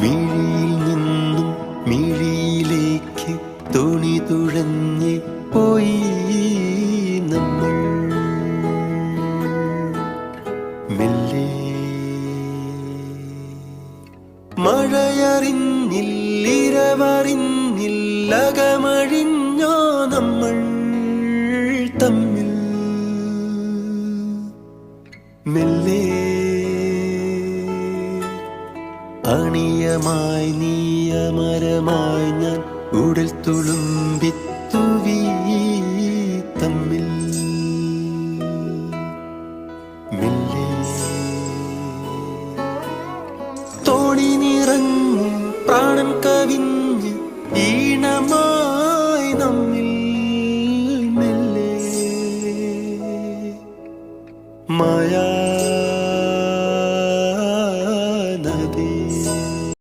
മിഴിയിൽ നിന്നും മിഴിയിലേക്ക് തുണി തുഴഞ്ഞ് പോയി നമ്മൾ. മെല്ലെ മഴയറിഞ്ഞില്ലിരവറിഞ്ഞില്ലകമഴിഞ്ഞോ നമ്മൾ തമ്മിൽ. മെല്ലെ അണിയമായി നീയമരമായി ഞാൻ ഉടൽ തുളുമ്പിത്തുവീ തമ്മിൽ. മായാ